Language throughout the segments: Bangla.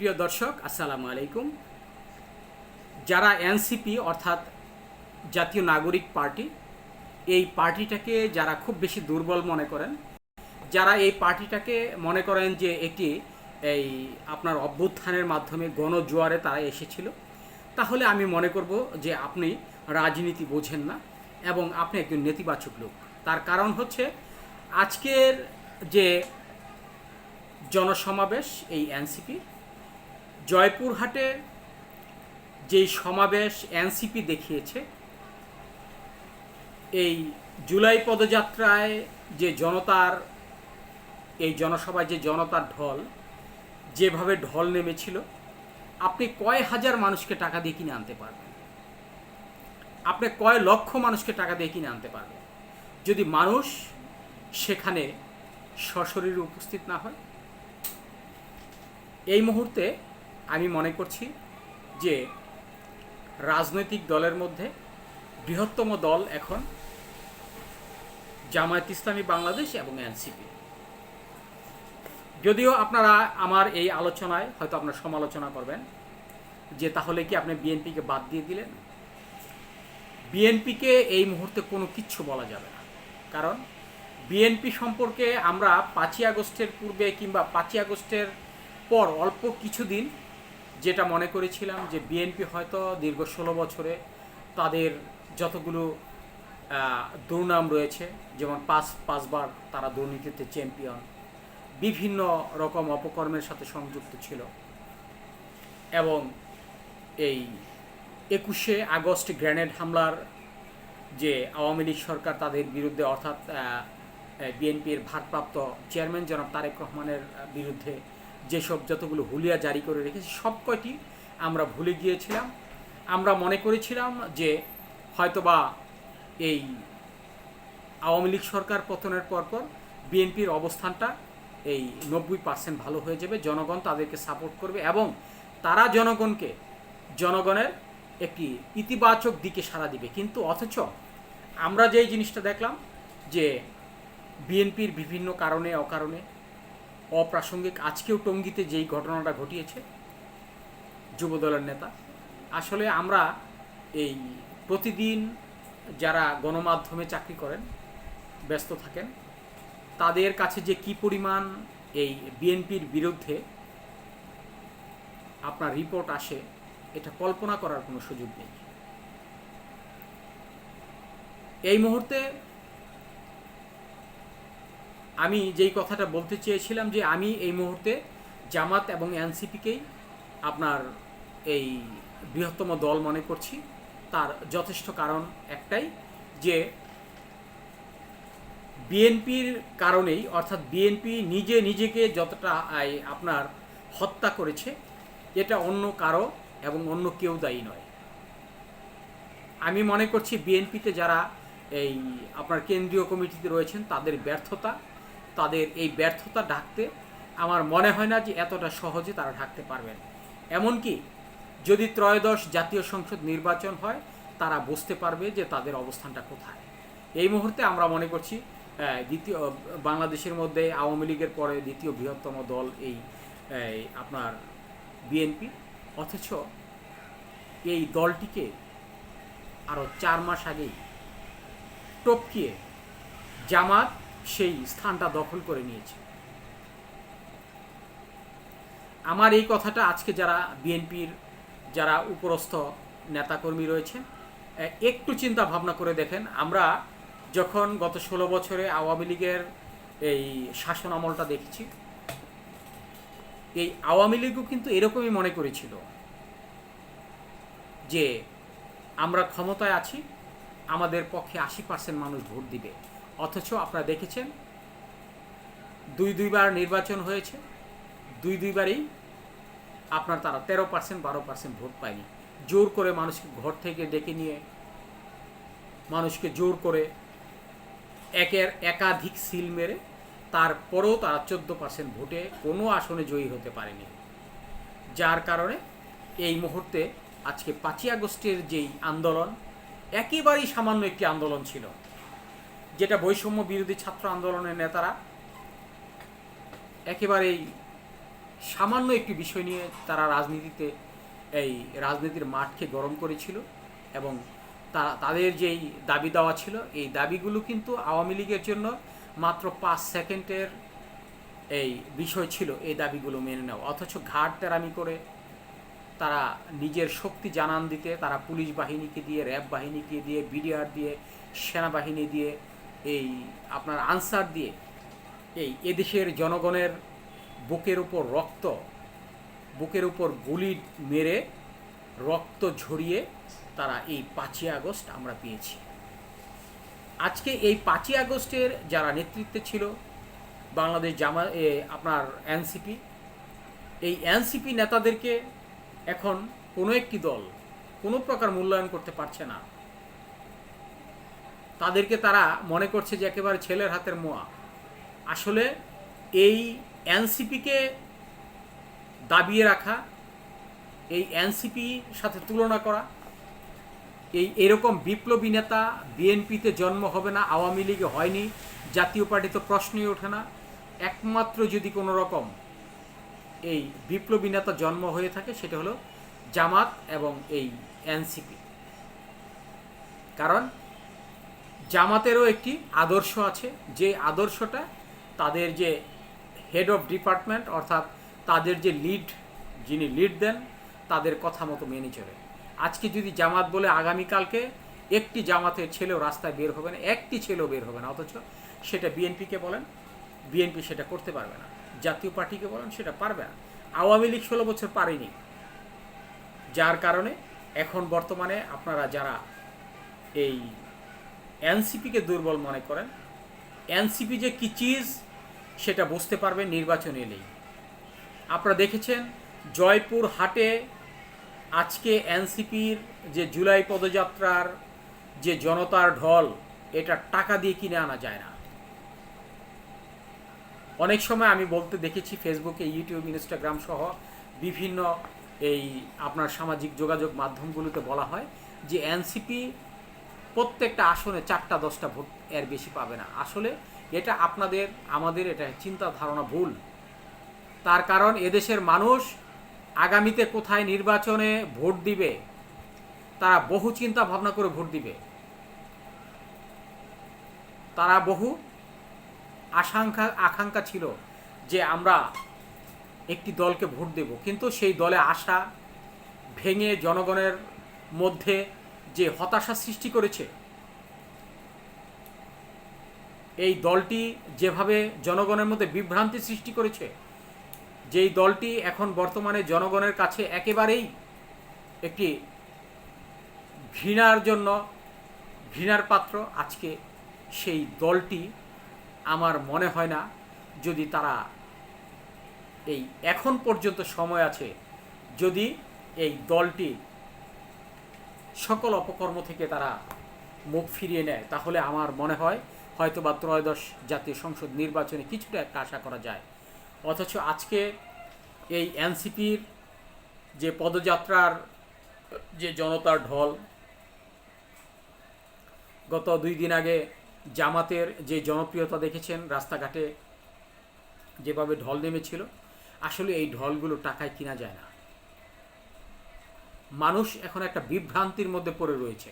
প্রিয় দর্শক, আসসালামু আলাইকুম। যারা এনসিপি অর্থাৎ জাতীয় নাগরিক পার্টি, এই পার্টিটাকে যারা খুব বেশি দুর্বল মনে করেন, যারা এই পার্টিটাকে মনে করেন যে একটি এই আপনার অভ্যুত্থানের মাধ্যমে গণজোয়ারে তারা এসেছিল, তাহলে আমি মনে করব যে আপনি রাজনীতি বোঝেন না এবং আপনি একজন নেতিবাচক লোক। তার কারণ হচ্ছে, আজকের যে জনসমাবেশ এই এনসিপি জয়পুরহাটে যেই সমাবেশ এনসিপি দেখিয়েছে, এই জুলাই পদযাত্রায় যে জনতার, এই জনসভায় যে জনতার ঢল, যেভাবে ঢল নেমেছিল, আপনি কয় হাজার মানুষকে টাকা দিয়ে কিনে আনতে পারবেন? আপনি কয় লক্ষ মানুষকে টাকা দিয়ে কিনে আনতে পারবেন? যদি মানুষ সেখানে সশরীরে উপস্থিত না হয়? এই মুহূর্তে আমি মনে করছি যে রাজনৈতিক দলের মধ্যে বৃহত্তম দল এখন জামায়াত ইসলামী বাংলাদেশ এবং এনসিপি। যদিও আপনারা আমার এই আলোচনায় হয়তো আপনারা সমালোচনা করবেন যে তাহলে কি আপনি বিএনপিকে বাদ দিয়ে দিলেন? বিএনপিকে এই মুহূর্তে কোনো কিচ্ছু বলা যাবে না। কারণ বিএনপি সম্পর্কে আমরা পাঁচই আগস্টের পূর্বে কিংবা পাঁচই আগস্টের পর অল্প কিছুদিন যেটা মনে করেছিলাম যে বিএনপি হয়তো দীর্ঘ ষোলো বছরে তাদের যতগুলো দুর্নাম রয়েছে, যেমন পাঁচ, পাঁচবার তারা দুর্নীতিতে চ্যাম্পিয়ন বিভিন্ন রকম অপকর্মের সাথে সংযুক্ত ছিল। এবং এই একুশে আগস্ট গ্রেনেড হামলার যে আওয়ামী লীগ সরকার তাদের বিরুদ্ধে অর্থাৎ বিএনপির ভারপ্রাপ্ত চেয়ারম্যান জনাব তারেক রহমানের বিরুদ্ধে যেসব যতগুলো হুলিয়া জারি করে রেখেছে, সব কয়টি আমরা ভুলে গিয়েছিলাম। আমরা মনে করেছিলাম যে হয়তোবা এই আওয়ামী লীগ সরকার পতনের পরপর বিএনপির অবস্থানটা এই নব্বই পার্সেন্ট ভালো হয়ে যাবে, জনগণ তাদেরকে সাপোর্ট করবে এবং তারা জনগণকে, জনগণের একটি ইতিবাচক দিকে সাড়া দিবে। কিন্তু অথচ আমরা যেই জিনিসটা দেখলাম যে বিএনপির বিভিন্ন কারণে, অকারণে অপ্রাসঙ্গিক আজকেও টঙ্গিতে যেই ঘটনাটা ঘটিয়েছে যুবদলের নেতা, আসলে আমরা এই প্রতিদিন যারা গণমাধ্যমে চাকরি করেন, ব্যস্ত থাকেন, তাদের কাছে যে কি পরিমাণ এই বিএনপির বিরুদ্ধে আপনার রিপোর্ট আসে, এটা কল্পনা করার কোনো সুযোগ নেই। এই মুহূর্তে আমি যেই কথাটা বলতে চেয়েছিলাম যে আমি এই মুহূর্তে জামাত এবং এনসিপিকেই আপনার এই বৃহত্তম দল মনে করছি। তার যথেষ্ট কারণ একটাই যে বিএনপির কারণেই, অর্থাৎ বিএনপি নিজে নিজেকে যতটা আপনার হত্যা করেছে, এটা অন্য কারও এবং অন্য কেউ দায়ী নয়। আমি মনে করছি বিএনপিতে যারা এই আপনার কেন্দ্রীয় কমিটিতে রয়েছেন, তাদের ব্যর্থতা তাদের এই ব্যর্থতা ঢাকতে আমার মনে হয় না যে এতটা সহজে তারা ঢাকতে পারবেন। এমনকি যদি ত্রয়োদশ জাতীয় সংসদ নির্বাচন হয়, তারা বুঝতে পারবে যে তাদের অবস্থানটা কোথায়। এই মুহূর্তে আমরা মনে করছি দ্বিতীয় বাংলাদেশের মধ্যে আওয়ামী লীগের পরে দ্বিতীয় বৃহত্তম দল এই আপনার বিএনপি। অথচ এই দলটিকে আরও চার মাস আগেই টপকিয়ে জামাত সেই স্থানটা দখল করে নিয়েছে। আমার এই কথাটা আজকে যারা বিএনপির যারা উপরস্থ নেতাকর্মী রয়েছে একটু চিন্তা ভাবনা করে দেখেন, আমরা যখন গত ষোলো বছরে আওয়ামী লীগের এই শাসন আমলটা দেখেছি, এই আওয়ামী লীগও কিন্তু এরকমই মনে করেছিল যে আমরা ক্ষমতায় আছি, আমাদের পক্ষে আশি পার্সেন্ট মানুষ ভোট দিবে। অথচ আপনারা দেখেছেন, দুই দুইবার নির্বাচন হয়েছে, দুই দুইবারই আপনার তারা তেরো পার্সেন্ট, বারো পার্সেন্ট ভোট পায়নি। জোর করে মানুষকে ঘর থেকে ডেকে নিয়ে, মানুষকে জোর করে একের একাধিক সিল মেরে তারপরেও তারা চোদ্দ পার্সেন্ট ভোটে কোনো আসনে জয়ী হতে পারেনি। যার কারণে এই মুহূর্তে আজকে পাঁচই আগস্টের যেই আন্দোলন, একেবারেই সামান্য একটি আন্দোলন ছিল। যেটা বৈষম্য বিরোধী ছাত্র আন্দোলনের নেতারা একেবারেই সামান্য একটি বিষয় নিয়ে তারা রাজনীতিতে এই রাজনীতির মাঠকে গরম করেছিল এবং তারা, তাদের যেই দাবি দেওয়া ছিল, এই দাবিগুলো কিন্তু আওয়ামী লীগের জন্য মাত্র পাঁচ সেকেন্ডের এই বিষয় ছিল এই দাবিগুলো মেনে নেওয়া। অথচ ঘাট তেরামি করে তারা নিজের শক্তি জানান দিতে, তারা পুলিশ বাহিনীকে দিয়ে, র্যাব বাহিনীকে দিয়ে, বিডিআর দিয়ে, সেনাবাহিনী দিয়ে এই আপনার আনসার দিয়ে এই এদেশের জনগণের বুকের উপর রক্ত, বুকের উপর গুলি মেরে রক্ত ঝরিয়ে তারা এই পাঁচই আগস্ট আমরা পেয়েছি। আজকে এই পাঁচই আগস্টের যারা নেতৃত্বে ছিল, বাংলাদেশ জামা আপনার এনসিপি, এই এনসিপি নেতাদেরকে এখন কোনো একটি দল কোনো প্রকার মূল্যায়ন করতে পারছে না। তাদেরকে তারা মনে করছে যে একেবারে ছেলের হাতের মোয়া। আসলে এই এনসিপিকে দাবিয়ে রাখা, এই এনসিপি সাথে তুলনা করা, এই এরকম বিপ্লবী নেতা বিএনপিতে জন্ম হবে না, আওয়ামী লীগে হয়নি, জাতীয় পার্টি তো প্রশ্নই ওঠে না। একমাত্র যদি কোনো রকম এই বিপ্লবী নেতা জন্ম হয়ে থাকে, সেটা হলো জামাত এবং এই এনসিপি। কারণ জামাতেরও একটি আদর্শ আছে। যে আদর্শটা তাদের যে হেড অফ ডিপার্টমেন্ট অর্থাৎ তাদের যে লিড যিনি লিড দেন, তাদের কথা মতো মেনে চলে। আজকে যদি জামাত বলে আগামীকালকে একটি জামাতের ছেলেও রাস্তায় বের হবে না, একটি ছেলেও বের হবে না, অথচ সেটা বিএনপিকে বলেন, বিএনপি সেটা করতে পারবে না। জাতীয় পার্টিকে বলেন, সেটা পারবে না। আওয়ামী লীগ ষোলো বছর পারেনি। যার কারণে এখন বর্তমানে আপনারা যারা এই এনসিপিকে দুর্বল মনে করেন। এনসিপি যে কি চিজ, সেটা বুঝতে পারবেন নির্বাচন এলেই আপনারা দেখেছেন, জয়পুর হাটে আজকে এনসিপির যে জুলাই পদযাত্রার যে জনতার ঢল, এটা টাকা দিয়ে কিনে আনা যায় না। অনেক সময় আমি বলতে দেখেছি ফেসবুকে, ইউটিউব, ইনস্টাগ্রাম সহ বিভিন্ন এই আপনার সামাজিক যোগাযোগ মাধ্যমগুলোতে বলা হয় যে এনসিপি প্রত্যেকটা আসনে চারটা, দশটা ভোট এর বেশি পাবে না। আসলে এটা আপনাদের, আমাদের এটা চিন্তা ধারণা ভুল। তার কারণ এদেশের মানুষ আগামীতে কোথায় নির্বাচনে ভোট দিবে, তারা বহু চিন্তা ভাবনা করে ভোট দিবে। তারা বহু আশঙ্কা, আকাঙ্ক্ষা ছিল যে আমরা একটি দলকে ভোট দেব। কিন্তু সেই দলে আসা, ভেঙে জনগণের মধ্যে যে হতাশা সৃষ্টি করেছে, এই দলটি যেভাবে জনগণের মধ্যে বিভ্রান্তি সৃষ্টি করেছে, যেই দলটি এখন বর্তমানে জনগণের কাছে একেবারেই একটি ঘৃণার জন্য ঘৃণার পাত্র, আজকে সেই দলটি আমার মনে হয় না যদি তারা এই এখন পর্যন্ত সময় আছে, যদি এই দলটি সকল অপকর্ম থেকে তারা মুখ ফিরিয়ে নেয়। তাহলে আমার মনে হয় হয়তো বা ত্রয়োদশ জাতীয় সংসদ নির্বাচনে কিছুটা একটা আশা করা যায়। অথচ আজকে এই এনসিপির যে পদযাত্রার, যে জনতার ঢল, গত দুই দিন আগে জামাতের যে জনপ্রিয়তা দেখেছেন, রাস্তাঘাটে যেভাবে ঢল নেমেছিল, আসলে এই ঢলগুলো টাকায় কিনা যায় না। মানুষ এখন একটা বিভ্রান্তির মধ্যে পড়ে রয়েছে।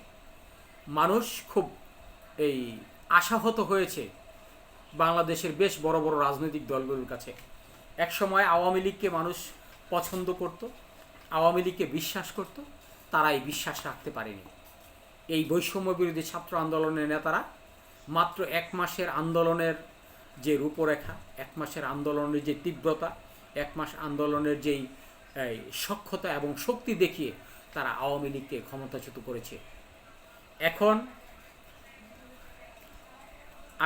মানুষ খুব এই আশাহত হয়েছে বাংলাদেশের বেশ বড় বড় রাজনৈতিক দলগুলোর কাছে। একসময় আওয়ামী লীগকে মানুষ পছন্দ করত, আওয়ামী লীগকে বিশ্বাস করত তারা এই বিশ্বাস রাখতে পারেনি। এই বৈষম্য বিরোধী ছাত্র আন্দোলনের নেতারা মাত্র এক মাসের আন্দোলনের যে রূপরেখা, এক মাসের আন্দোলনের যে তীব্রতা, এক মাস আন্দোলনের যেই সক্ষতা এবং শক্তি দেখিয়ে তারা আওয়ামী লীগকে ক্ষমতাচ্যুত করেছে। এখন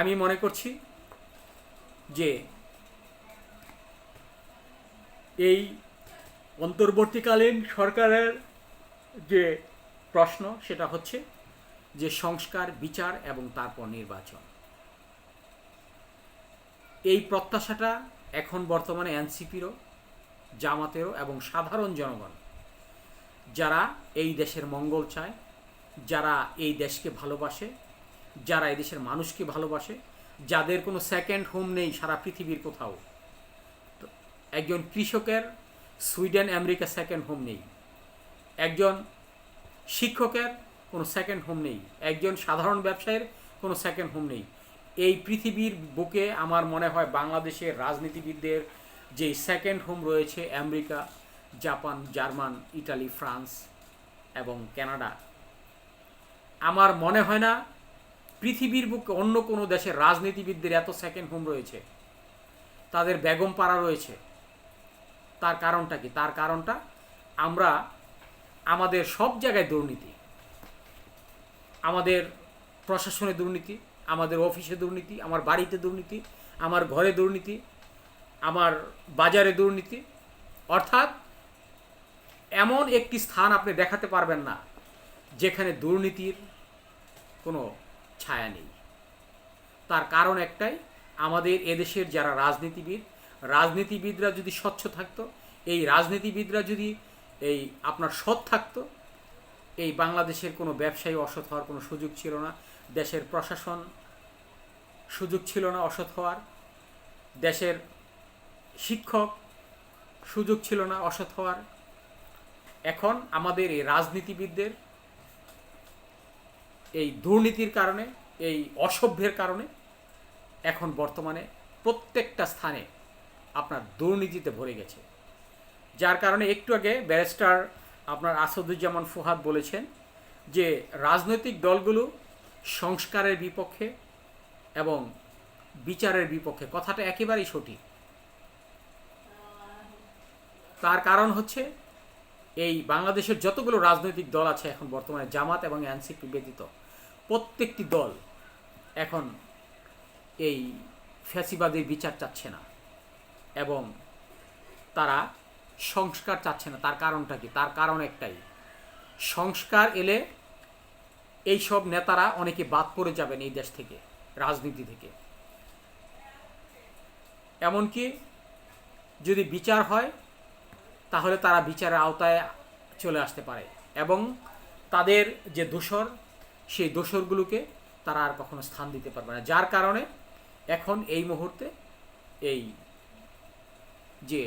আমি মনে করছি যে এই অন্তর্বর্তীকালীন সরকারের যে প্রশ্ন, সেটা হচ্ছে যে সংস্কার, বিচার এবং তারপর নির্বাচন। এই প্রত্যাশাটা এখন বর্তমানে এনসিপিরও, জামাতেরও এবং সাধারণ জনগণ যারা এই দেশের মঙ্গল চায়, যারা এই দেশকে ভালোবাসে, যারা এই দেশের মানুষকে ভালোবাসে, যাদের কোনো সেকেন্ড হোম নেই সারা পৃথিবীর কোথাও। তো একজন কৃষকের সুইডেন আমেরিকা সেকেন্ড হোম নেই। একজন শিক্ষকের কোনো সেকেন্ড হোম নেই। একজন সাধারণ ব্যবসায়ীর কোনো সেকেন্ড হোম নেই। এই পৃথিবীর বুকে আমার মনে হয় বাংলাদেশের রাজনীতিবিদদের যে সেকেন্ড হোম রয়েছে America Japan, German, Italy, France এবং কানাডা। আমার মনে হয় না পৃথিবীর বুকে অন্য কোনো দেশের রাজনীতিবিদদের এত সেকেন্ড হোম রয়েছে। তাদের বেগম পাড়া রয়েছে। তার কারণটা কি? তার কারণটা আমরা আমাদের সব জায়গায় দুর্নীতি। আমাদের প্রশাসনে দুর্নীতি, আমাদের অফিসে দুর্নীতি, আমার বাড়িতে দুর্নীতি, আমার ঘরে দুর্নীতি, আমার বাজারে দুর্নীতি। অর্থাৎ এমন একটি স্থান আপনি দেখাতে পারবেন না, যেখানে দুর্নীতির কোনো ছায়া নেই। তার কারণ একটাই, আমাদের এদেশের যারা রাজনীতিবিদ, রাজনীতিবিদরা যদি স্বচ্ছ থাকতো, এই রাজনীতিবিদরা যদি এই আপনার সৎ থাকতো, এই বাংলাদেশের কোনো ব্যবসায়ী অসৎ হওয়ার কোনো সুযোগ ছিল না, দেশের প্রশাসন সুযোগ ছিল না অসৎ হওয়ার, দেশের শিক্ষক সুযোগ ছিল না অসৎ হওয়ার এখন আমাদের এই রাজনীতিবিদদের, এই দুর্নীতির কারণে, এই অসভ্যের কারণে, এখন বর্তমানে প্রত্যেকটা স্থানে আপনার দুর্নীতিতে ভরে গেছে। যার কারণে একটু আগে ব্যারিস্টার আপনার আসাদুজ্জামান ফুহাদ বলেছেন যে রাজনৈতিক দলগুলো সংস্কারের বিপক্ষে এবং বিচারের বিপক্ষে, কথাটা একেবারেই সঠিক। তার কারণ হচ্ছে এই বাংলাদেশের যতগুলো রাজনৈতিক দল আছে এখন বর্তমানে, জামাত এবং এনসিপি ব্যতীত, প্রত্যেকটি দল এখন এই ফ্যাসিবাদের বিচার চাচ্ছে না এবং তারা সংস্কার চাচ্ছে না। তার কারণটা কি? তার কারণ একটাই, সংস্কার এলে এই সব নেতারা অনেকে বাদ পড়ে যাবেন এই দেশ থেকে, রাজনীতি থেকে। এমনকি যদি বিচার হয় তাহলে তারা বিচারের আওতায় চলে আসতে পারে এবং তাদের যে দোষর, সেই দোষরগুলোকে তারা আর কখনো স্থান দিতে পারবে না। যার কারণে এখন এই মুহূর্তে এই যে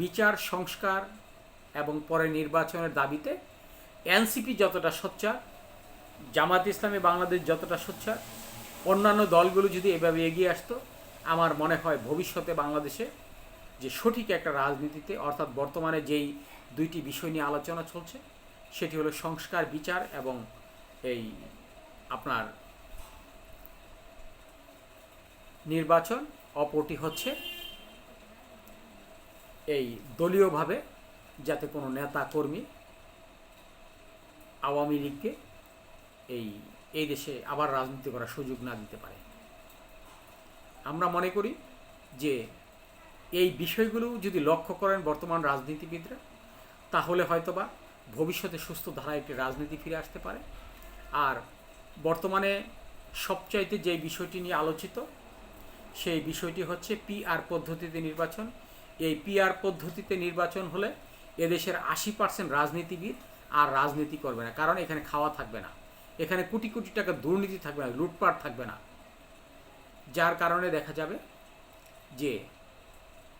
বিচার, সংস্কার এবং পরে নির্বাচনের দাবিতে এনসিপি যতটা সোচ্চার জামাত ইসলামী বাংলাদেশ যতটা সোচ্চার, অন্যান্য দলগুলো যদি এভাবে এগিয়ে আসতো, আমার মনে হয় ভবিষ্যতে বাংলাদেশে যে সঠিক একটা রাজনীতিতে, অর্থাৎ বর্তমানে যেই দুইটি বিষয় নিয়ে আলোচনা চলছে, সেটি হলো সংস্কার, বিচার এবং এই আপনার নির্বাচন, অপরটি হচ্ছে এই দলীয়ভাবে যাতে কোনো নেতা কর্মী আওয়ামী লীগকে এই এই দেশে আবার রাজনীতি করার সুযোগ না দিতে পারে। আমরা মনে করি যে এই বিষয়গুলো যদি লক্ষ্য করেন বর্তমান রাজনীতিবিদরা, তাহলে হয়তোবা ভবিষ্যতে সুস্থ ধারায় একটি রাজনীতি ফিরে আসতে পারে। আর বর্তমানে সবচাইতে যে বিষয়টি নিয়ে আলোচিত, সেই বিষয়টি হচ্ছে পিআর পদ্ধতিতে নির্বাচন। এই পিআর পদ্ধতিতে নির্বাচন হলে এদেশের আশি পার্সেন্ট রাজনীতিবিদ আর রাজনীতি করবে না, কারণ এখানে খাওয়া থাকবে না। এখানে কোটি কোটি টাকা দুর্নীতি থাকবে না, লুটপাট থাকবে না। যার কারণে দেখা যাবে যে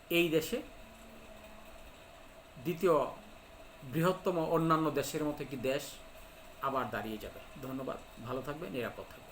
এই দেশে দ্বিতীয় বৃহত্তম অন্যান্য দেশের মতো একটি দেশ আবার দাঁড়িয়ে যাবে। ধন্যবাদ, ভালো থাকবে নিরাপদ থাকবে